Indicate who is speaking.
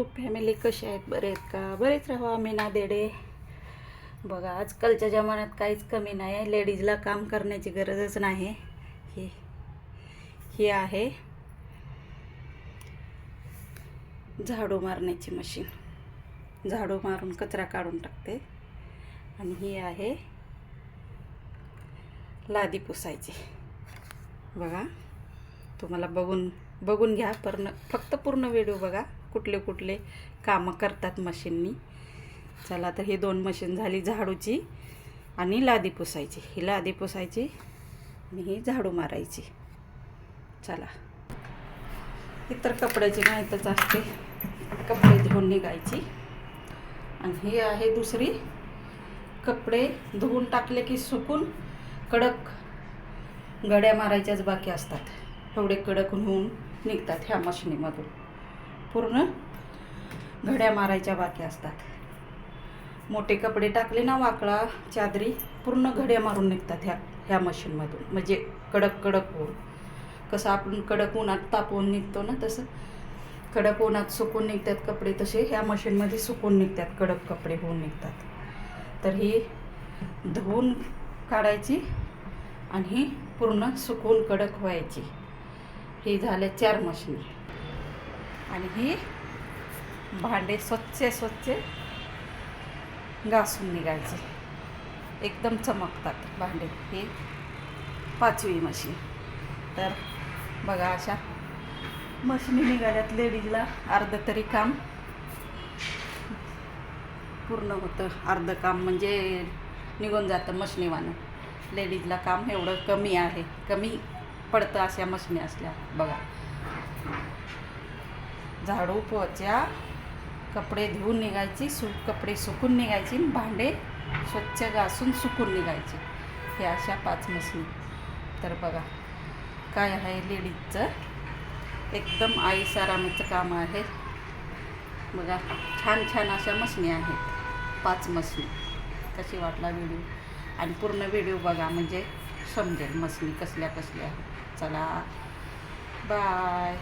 Speaker 1: YouTube family कसे आहेत? बरे आहेत का? बरेच राहा आम्ही ना देडे. बघा आजकालच्या जमान्यात काहीच कमी नाही आहे. लेडीजला काम करण्याची गरजच नाही. ही ही आहे. झाडू मारण्याची मशीन. झाडू मारून कचरा काढून टाकते. आणि ही आहे लादी पुसायची. बघा तुम्हाला बघून बघून घ्या. पण फक्त पूर्ण व्हिडिओ बघा. कुठले कुठले कामं करतात मशीननी. चला तर ही दोन मशीन झाली झाडूची आणि लादी पुसायची. ही लादी पुसायची आणि ही झाडू मारायची. चला. इतर कपड्याची माहीतच असते. कपडे धुवून निघायची. आणि ही आहे दुसरी. कपडे धुवून टाकले की सुकून कडक गड्या मारायच्याच बाकी असतात. एवढे कडक होऊन निघतात ह्या मशिनीमधून. पूर्ण घड्या मारायच्या बाकी असतात. मोठे कपडे टाकले ना वाकळा चादरी पूर्ण घड्या मारून निघतात ह्या ह्या मशीनमधून. म्हणजे कडक कडक होऊन. कसं आपण कडक उन्हात तापवून निघतो ना तसं. कडक उन्हात सुकून निघतात कपडे तसे. ह्या मशीनमध्ये सुकून निघतात कडक कपडे होऊन निघतात. तर ही धुवून काढायची आणि ही पूर्ण सुकून कडक व्हायची. ही झाल्या चार मशीनी. आणि ही भांडे स्वच्छ स्वच्छ घासून निघायचे. एकदम चमकतात भांडे. ही पाचवी मशीन. तर बघा अशा मशिनी निघाल्यात लेडीजला. अर्ध तरी काम पूर्ण होतं. अर्ध काम म्हणजे निघून जातं मशनीवानं. लेडीजला काम एवढं कमी आहे. कमी पडतं अशा मशनी असल्या. बघा. झाडू पोचा कपडे धुवून निघायची सु कपडे सुकून निघायची भांडे स्वच्छ घासून सुकून निघायचे. हे अशा पाच मशीन. तर बघा काय आहे लेडीजचं? एकदम आईसारामाचं काम आहे. बघा छान छान अशा मशनी आहेत. पाच मशनी. कशी वाटला व्हिडिओ? आणि पूर्ण व्हिडिओ बघा म्हणजे समजेल मशनी कसल्या कसल्या आहेत. चला बाय.